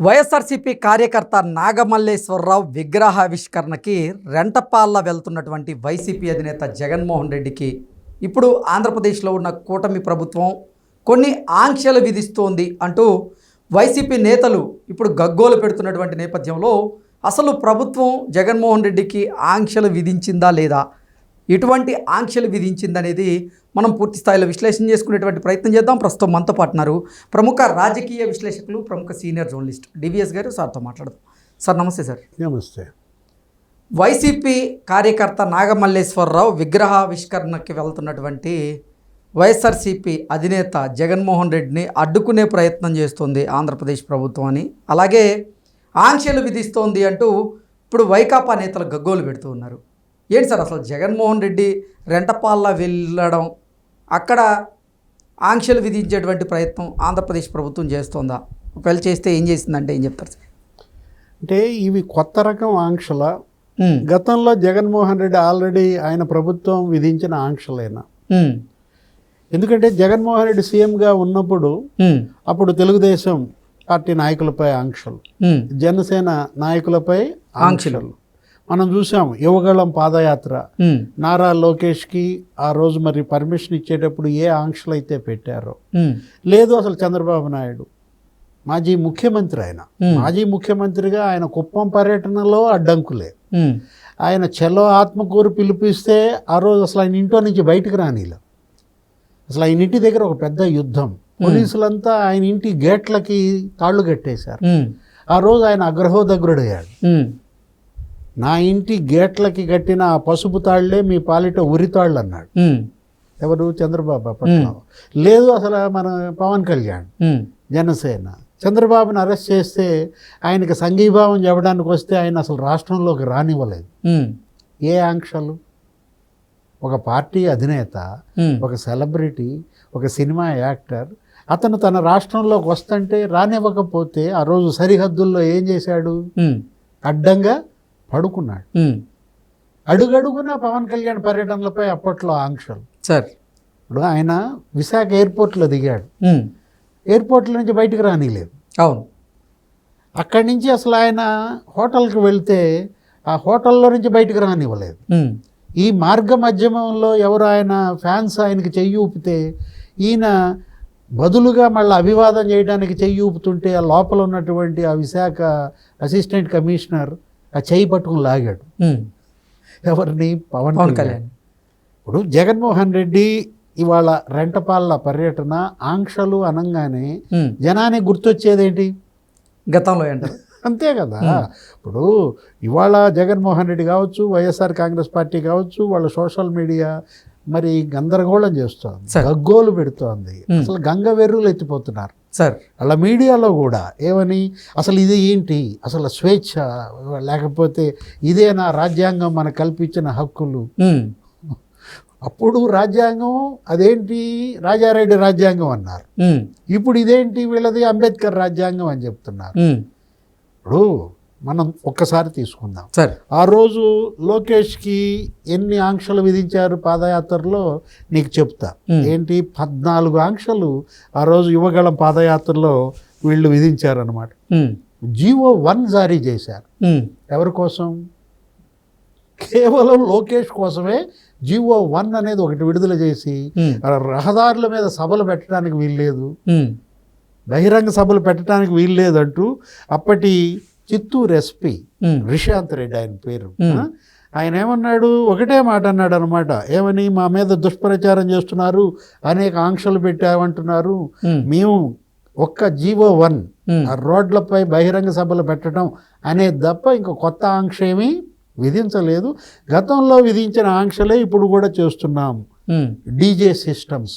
వైఎస్ఆర్సీపీ కార్యకర్త నాగమల్లేశ్వరరావు విగ్రహావిష్కరణకి రెంటపాల్ల వెళ్తున్నటువంటి వైసీపీ అధినేత జగన్మోహన్ రెడ్డికి ఇప్పుడు ఆంధ్రప్రదేశ్లో ఉన్న కూటమి ప్రభుత్వం కొన్ని ఆంక్షలు విధిస్తోంది అంటూ వైసీపీ నేతలు ఇప్పుడు గగ్గోలు పెడుతున్నటువంటి నేపథ్యంలో అసలు ప్రభుత్వం జగన్మోహన్ రెడ్డికి ఆంక్షలు విధించిందా లేదా? ఎటువంటి ఆంక్షలు విధించిందనేది మనం పూర్తి స్థాయిలో విశ్లేషణ చేసుకునేటువంటి ప్రయత్నం చేద్దాం. ప్రస్తుతం మనతో పాటున్నారు ప్రముఖ రాజకీయ విశ్లేషకులు ప్రముఖ సీనియర్ జర్నలిస్ట్ డివిఎస్ గారు. సార్తో మాట్లాడదాం. సార్ నమస్తే సార్. నమస్తే. వైసీపీ కార్యకర్త నాగమల్లేశ్వరరావు విగ్రహావిష్కరణకి వెళ్తున్నటువంటి వైఎస్ఆర్సీపీ అధినేత జగన్మోహన్ రెడ్డిని అడ్డుకునే ప్రయత్నం చేస్తోంది ఆంధ్రప్రదేశ్ ప్రభుత్వం అని. అలాగే ఆంక్షలు విధిస్తోంది అంటూ ఇప్పుడు వైకాపా నేతలు గగ్గోలు పెడుతూ ఉన్నారు. ఏంటి సార్ అసలు జగన్మోహన్ రెడ్డి రెంటపాల్ల వెళ్ళడం? అక్కడ ఆంక్షలు విధించేటువంటి ప్రయత్నం ఆంధ్రప్రదేశ్ ప్రభుత్వం చేస్తోందా? ఒకవేళ చేస్తే ఏం చేసిందంటే ఏం చెప్తారు సార్? అంటే ఇవి కొత్త రకం ఆంక్షల. గతంలో జగన్మోహన్ రెడ్డి ఆల్రెడీ ఆయన ప్రభుత్వం విధించిన ఆంక్షలేనా? ఎందుకంటే జగన్మోహన్ రెడ్డి సీఎంగా ఉన్నప్పుడు అప్పుడు తెలుగుదేశం పార్టీ నాయకులపై ఆంక్షలు. జనసేన నాయకులపై ఆంక్షలు. మనం చూసాం యువగళం పాదయాత్ర. నారా లోకేష్కి ఆ రోజు మరి పర్మిషన్ ఇచ్చేటప్పుడు ఏ ఆంక్షలు అయితే పెట్టారో. లేదు అసలు చంద్రబాబు నాయుడు. మాజీ ముఖ్యమంత్రి ఆయన. మాజీ ముఖ్యమంత్రిగా ఆయన కుప్పం పర్యటనలో అడ్డంకులే. ఆయన చెలో ఆత్మకూరు పిలిపిస్తే ఆ రోజు అసలు ఆయన ఇంట్లో నుంచి బయటకు రానిలా అసలు ఆయన ఇంటి దగ్గర ఒక పెద్ద యుద్ధం. పోలీసులంతా ఆయన ఇంటి గేట్లకి తాళ్ళు కట్టేశారు. ఆ రోజు ఆయన అగ్రహోదగ్రుడయ్యాడు. నా ఇంటి గేట్లకి కట్టిన ఆ పసుపు తాళ్ళే మీ పాలిట ఉరి తాళ్ళు అన్నాడు ఎవరు? చంద్రబాబు అప్పట్లో లేదు అసలు మన పవన్ కళ్యాణ్ జనసేన. చంద్రబాబుని అరెస్ట్ చేస్తే ఆయనకి సంఘీభావం చెప్పడానికి వస్తే ఆయన అసలు రాష్ట్రంలోకి రానివ్వలేదు. ఏ ఆంక్షలు? ఒక పార్టీ అధినేత ఒక సెలబ్రిటీ ఒక సినిమా యాక్టర్ అతను తన రాష్ట్రంలోకి వస్తుంటే రానివ్వకపోతే ఆ రోజు సరిహద్దుల్లో ఏం చేశాడు? అడ్డంగా పడుకున్నాడు. అడుగడుగునా పవన్ కళ్యాణ్ పర్యటనలపై అప్పట్లో ఆంక్షలు. సార్. ఇప్పుడు ఆయన విశాఖ ఎయిర్పోర్ట్లో దిగాడు. ఎయిర్పోర్ట్ల నుంచి బయటకు రానిలేదు. అవును. అక్కడి నుంచి అసలు ఆయన హోటల్కి వెళ్తే ఆ హోటల్లో నుంచి బయటకు రానివ్వలేదు. ఈ మార్గ మధ్యమంలో ఎవరు ఆయన ఫ్యాన్స్ ఆయనకి చెయ్యి ఊపితే ఈయన బదులుగా మళ్ళీ అభివాదం చేయడానికి చెయ్యి ఊపుతుంటే ఆ లోపల ఉన్నటువంటి ఆ విశాఖ అసిస్టెంట్ కమిషనర్ ఆ చెయ్యి పట్టుకుని లాగాడు. ఎవరిని? పవన్ కళ్యాణ్. ఇప్పుడు జగన్మోహన్ రెడ్డి ఇవాళ రెంటపాళ్ళ పర్యటన ఆంక్షలు అనగానే జనానికి గుర్తొచ్చేదేంటి? గతంలో అంటారు. అంతే కదా. ఇప్పుడు ఇవాళ జగన్మోహన్ రెడ్డి కావచ్చు వైఎస్ఆర్ కాంగ్రెస్ పార్టీ కావచ్చు వాళ్ళ సోషల్ మీడియా మరి గందరగోళం చేస్తోంది. గగ్గోలు పెడుతోంది. అసలు గంగ వెర్రులు ఎత్తిపోతున్నారు. సార్. అలా మీడియాలో కూడా ఏమని అసలు ఇది ఏంటి? అసలు స్వేచ్ఛ లేకపోతే ఇదేనా రాజ్యాంగం మనకు కల్పించిన హక్కులు? అప్పుడు రాజ్యాంగం అదేంటి? రాజారెడ్డి రాజ్యాంగం అన్నారు. ఇప్పుడు ఇదేంటి వీళ్ళది అంబేద్కర్ రాజ్యాంగం అని చెప్తున్నారు. ఇప్పుడు మనం ఒక్కసారి తీసుకుందాం. సార్. ఆ రోజు లోకేష్కి ఎన్ని ఆంక్షలు విధించారు పాదయాత్రలో? నీకు చెప్తా. ఏంటి? పద్నాలుగు ఆంక్షలు ఆ రోజు యువగళం పాదయాత్రలో వీళ్ళు విధించారనమాట జీవో వన్ జారీ చేశారు. ఎవరి కోసం? కేవలం లోకేష్ కోసమే జీవో వన్ అనేది ఒకటి విడుదల చేసి రహదారుల మీద సభలు పెట్టడానికి వీల్లేదు. బహిరంగ సభలు పెట్టడానికి వీల్లేదంటూ అప్పటి చిత్తూరు ఎస్పీ రిషాంత్ రెడ్డి ఆయన పేరు? ఆయన ఏమన్నాడు? ఒకటే మాట అన్నాడు అనమాట ఏమని? మా మీద దుష్ప్రచారం చేస్తున్నారు. అనేక ఆంక్షలు పెట్టామంటున్నారు. మేము. ఒక్క జీవో వన్. రోడ్లపై బహిరంగ సభలు పెట్టడం అనేది తప్ప ఇంక కొత్త ఆంక్ష ఏమీ విధించలేదు. గతంలో విధించిన ఆంక్షలే ఇప్పుడు కూడా చేస్తున్నాం. DJ systems.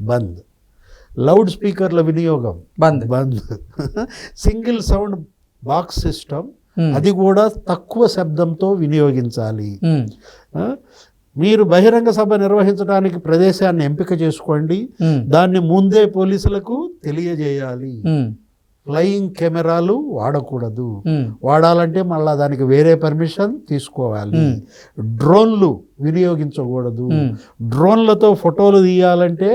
బంద్. లౌడ్ స్పీకర్ల వినియోగం. Bandh. Bandh. Single sound box system um, అది కూడా తక్కువ శబ్దంతో వినియోగించాలి. ఆ? మీరు బహిరంగ సభ నిర్వహించడానికి ప్రదేశాన్ని ఎంపిక చేసుకోండి. ఉమ్, దాన్ని ముందే పోలీసులకు తెలియజేయాలి. ఫ్లయింగ్ కెమెరాలు వాడకూడదు. వాడాలంటే మళ్ళా దానికి వేరే పర్మిషన్ తీసుకోవాలి. Hmm. డ్రోన్లు వినియోగించకూడదు. డ్రోన్లతో ఫోటోలు తీయాలంటే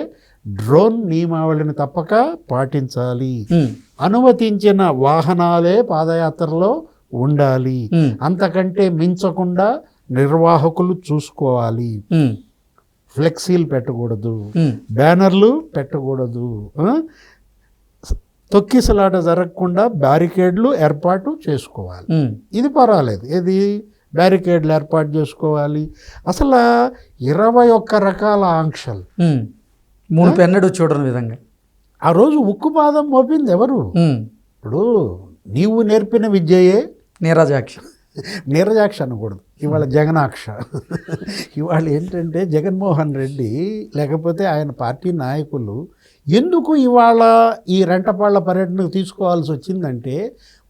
డ్రోన్ నియమావళిని తప్పక పాటించాలి. అనుమతించిన వాహనాలే పాదయాత్రలో ఉండాలి. అంతకంటే మించకుండా నిర్వాహకులు చూసుకోవాలి. ఫ్లెక్సీలు పెట్టకూడదు. బ్యానర్లు పెట్టకూడదు? తొక్కిసలాట జరగకుండా బ్యారికేడ్లు ఏర్పాటు చేసుకోవాలి. ఇది పర్వాలేదు. ఇది బ్యారికేడ్లు ఏర్పాటు చేసుకోవాలి. అసలు ఇరవై ఒక్క రకాల ఆంక్షలు. మూడు పెన్నడు చూడని విధంగా. ఆ రోజు ఉక్కుపాదం మోపింది ఎవరు? ఇప్పుడు నీవు నేర్పిన విద్యయే నీరజాక్ష. నీరజాక్ష అనకూడదు. ఇవాళ జగనాక్ష. ఇవాళ ఏంటంటే జగన్మోహన్ రెడ్డి లేకపోతే ఆయన పార్టీ నాయకులు ఎందుకు ఇవాళ ఈ రెంటపాళ్ళ పర్యటనకు తీసుకోవాల్సి వచ్చిందంటే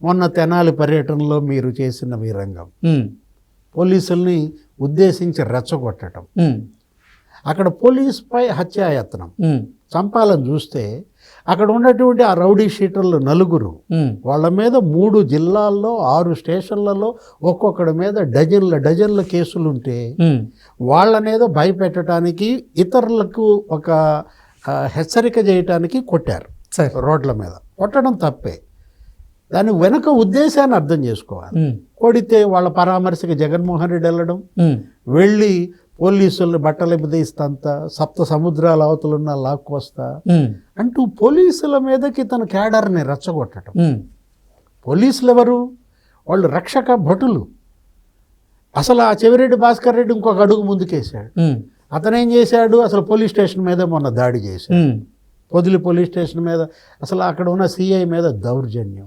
మొన్న తెనాలి పర్యటనలో మీరు చేసిన వీరంగం ఉమ్, పోలీసుల్ని ఉద్దేశించి రెచ్చగొట్టడం అక్కడ పోలీస్పై హత్యాయత్నం చంపాలని చూస్తే అక్కడ ఉన్నటువంటి ఆ రౌడీ షీటర్లు నలుగురు. వాళ్ళ మీద మూడు జిల్లాల్లో ఆరు స్టేషన్లలో ఒక్కొక్కడి మీద డజన్ల డజన్ల కేసులు ఉంటే వాళ్ళనేదో భయపెట్టడానికి ఇతరులకు ఒక హెచ్చరిక చేయటానికి కొట్టారు సరే. రోడ్ల మీద. కొట్టడం తప్పే. దాని వెనుక ఉద్దేశాన్ని అర్థం చేసుకోవాలి. కొడితే వాళ్ళ పరామర్శకి జగన్మోహన్ రెడ్డి వెళ్ళడం. వెళ్ళి పోలీసుల్ని బట్టలు బిదిస్తంత సప్త సముద్రాల అవతలున్న లాక్కొస్తా అంటూ పోలీసుల మీదకి తన క్యాడర్ని రెచ్చగొట్టడం పోలీసులు ఎవరు వాళ్ళు రక్షక భటులు. అసలు ఆ చెవిరెడ్డి భాస్కర్ రెడ్డి ఇంకొక అడుగు ముందుకేశాడు. అతను ఏం చేశాడు? అసలు పోలీస్ స్టేషన్ మీద మొన్న దాడి చేశాడు. పొదిలి పోలీస్ స్టేషన్ మీద అసలు అక్కడ ఉన్న సిఐ మీద దౌర్జన్యం.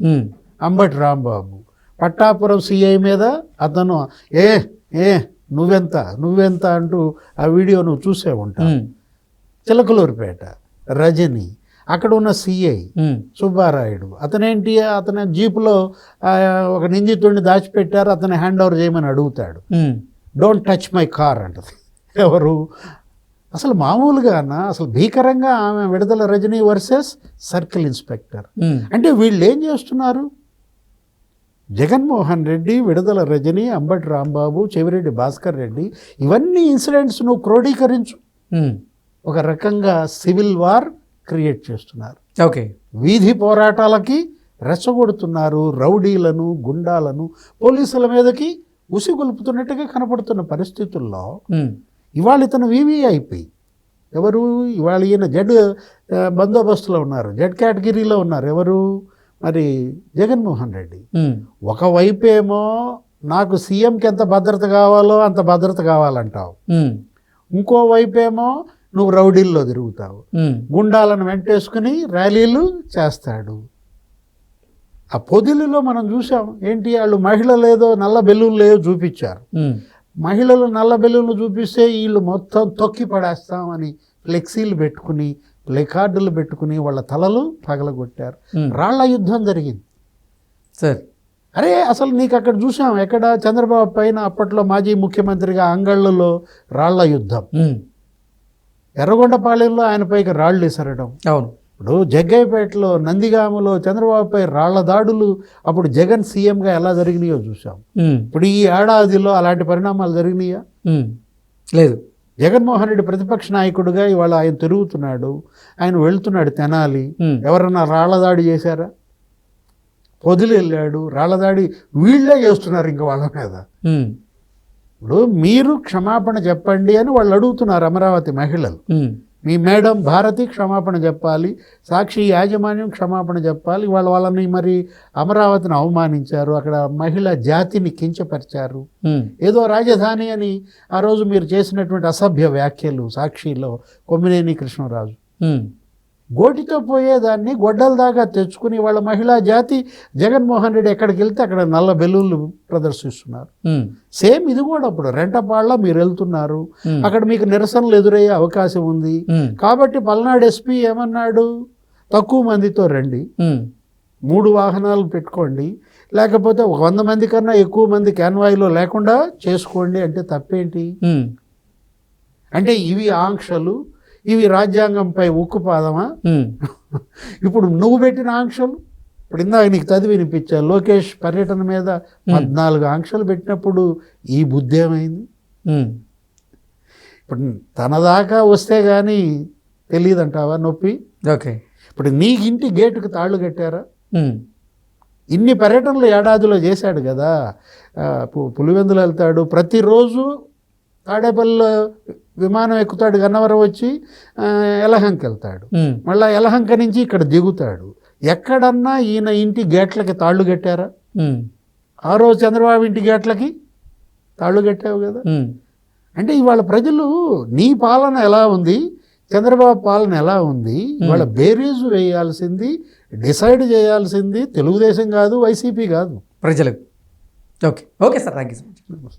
అంబటి రాంబాబు. పట్టాపురం సిఐ మీద అతను ఏ ఏ నువ్వెంత? నువ్వెంత అంటూ ఆ వీడియో నువ్వు చూసే ఉంటావు. చిలకలూరిపేట రజని అక్కడ ఉన్న సిఐ సుబ్బారాయుడు. అతనేంటి? అతని జీపులో ఒక నిందితుడిని దాచిపెట్టారు అతని హ్యాండ్ ఓవర్ చేయమని అడుగుతాడు. డోంట్ టచ్ మై కార్ అంటది. ఎవరు? అసలు మామూలుగాన అసలు భీకరంగా ఆమె విడుదల రజనీ వర్సెస్ సర్కిల్ ఇన్స్పెక్టర్. అంటే వీళ్ళు ఏం చేస్తున్నారు? జగన్మోహన్ రెడ్డి విడుదల రజని అంబటి రాంబాబు చెవిరెడ్డి భాస్కర్ రెడ్డి ఇవన్నీ ఇన్సిడెంట్స్ నువ్వు క్రోడీకరించు. ఒక రకంగా సివిల్ వార్ క్రియేట్ చేస్తున్నారు. ఓకే. వీధి పోరాటాలకి రెచ్చగొడుతున్నారు రౌడీలను గుండాలను పోలీసుల మీదకి ఉసిగొల్పుతున్నట్టుగా కనపడుతున్న పరిస్థితుల్లో ఇవాళ ఇతను వివిఐపి ఎవరు? ఇవాళ ఈయన జడ్ బందోబస్తులో ఉన్నారు జడ్ కేటగిరీలో ఉన్నారు. ఎవరు? మరి జగన్మోహన్ రెడ్డి. ఒకవైపేమో నాకు సీఎంకి ఎంత భద్రత కావాలో అంత భద్రత కావాలంటావు. ఇంకోవైపేమో నువ్వు రౌడీల్లో తిరుగుతావు. గుండాలను వెంటేసుకుని ర్యాలీలు చేస్తాడు. ఆ పొదిలిలో మనం చూసాం ఏంటి వాళ్ళు మహిళలు ఏదో నల్ల బెలూన్లు ఏదో చూపించారు. మహిళలు నల్ల బెలూన్లు చూపిస్తే వీళ్ళు మొత్తం తొక్కి పడేస్తామని ఫ్లెక్సీలు పెట్టుకుని ప్లెకార్డులు పెట్టుకుని వాళ్ళ తలలు పగలగొట్టారు. రాళ్ళ యుద్ధం జరిగింది. సార్. అరే అసలు నీకు అక్కడ చూసాం ఎక్కడ? చంద్రబాబు పైన అప్పట్లో మాజీ ముఖ్యమంత్రిగా అంగళ్ళలో రాళ్ళ యుద్ధం. ఉమ్, ఎర్రగొండపాలెంలో ఆయన పైకి రాళ్ళు విసరడం. అవును. ఇప్పుడు జగ్గయ్యపేటలో నందిగామలో చంద్రబాబుపై రాళ్ళ దాడులు అప్పుడు జగన్ సీఎంగా ఎలా జరిగినాయో చూసాం. ఇప్పుడు ఈ ఏడాదిలో అలాంటి పరిణామాలు జరిగినాయా? లేదు. జగన్మోహన్ రెడ్డి ప్రతిపక్ష నాయకుడిగా ఇవాళ ఆయన తిరుగుతున్నాడు ఆయన వెళ్తున్నాడు తెనాలి. ఎవరన్నా రాళ్ళ దాడి చేశారా? పొదిలి వెళ్ళాడు రాళ్ళ దాడి వీళ్ళే చేస్తున్నారు ఇంక వాళ్ళ మీద. ఇప్పుడు మీరు క్షమాపణ చెప్పండి అని వాళ్ళు అడుగుతున్నారు అమరావతి మహిళలు. మీ మేడం భారతి క్షమాపణ చెప్పాలి సాక్షి యాజమాన్యం క్షమాపణ చెప్పాలి వాళ్ళ వాళ్ళని మరి అమరావతిని అవమానించారు అక్కడ మహిళా జాతిని కించపరిచారు. ఏదో రాజధాని అని ఆ రోజు మీరు చేసినటువంటి అసభ్య వ్యాఖ్యలు సాక్షిలో కొమ్మినేని కృష్ణరాజు. గోటితో పోయేదాన్ని గొడ్డల దాకా తెచ్చుకుని వాళ్ళ మహిళా జాతి జగన్మోహన్ రెడ్డి ఎక్కడికి వెళ్తే అక్కడ నల్ల బెలూన్లు ప్రదర్శిస్తున్నారు. సేమ్ ఇది కూడా అప్పుడు రెంటపాళ్ళ మీరు వెళ్తున్నారు. అక్కడ మీకు నిరసనలు ఎదురయ్యే అవకాశం ఉంది. కాబట్టి పల్నాడు ఎస్పీ ఏమన్నాడు? తక్కువ మందితో రండి. మూడు వాహనాలు పెట్టుకోండి. లేకపోతే ఒక వంద మంది కన్నా ఎక్కువ మంది క్యాన్వాయిలో లేకుండా చేసుకోండి అంటే తప్పేంటి? అంటే ఇవి ఆంక్షలు. ఇవి రాజ్యాంగంపై ఉక్కుపాదమా? ఇప్పుడు నువ్వు పెట్టిన ఆంక్షలు ఇప్పుడు ఇందాక నీకు చదివి వినిపించా లోకేష్ పర్యటన మీద పద్నాలుగు ఆంక్షలు పెట్టినప్పుడు ఈ బుద్ధి ఏమైంది? ఇప్పుడు తన దాకా వస్తే కానీ తెలియదంటావా నొప్పి? ఓకే. ఇప్పుడు నీ ఇంటి గేటుకు తాళ్ళు కట్టారా? ఇన్ని పర్యటనలు ఏడాదిలో చేశాడు కదా. పులివెందులు వెళ్తాడు. ప్రతిరోజు తాడేపల్లిలో విమానం ఎక్కుతాడు గన్నవరం వచ్చి ఆ, యలహంక వెళ్తాడు. మళ్ళా యలహంక నుంచి ఇక్కడ దిగుతాడు. ఎక్కడన్నా ఈయన ఇంటి గేట్లకి తాళ్ళు కట్టారా? ఆ రోజు చంద్రబాబు ఇంటి గేట్లకి తాళ్ళు కట్టావు కదా? అంటే ఇవాళ ప్రజలు నీ పాలన ఎలా ఉంది? చంద్రబాబు పాలన ఎలా ఉంది? ఇవాళ బేరీజు వేయాల్సింది డిసైడ్ చేయాల్సింది తెలుగుదేశం కాదు వైసీపీ కాదు. ప్రజలకు. Okay. Okay sir. Thank you so much.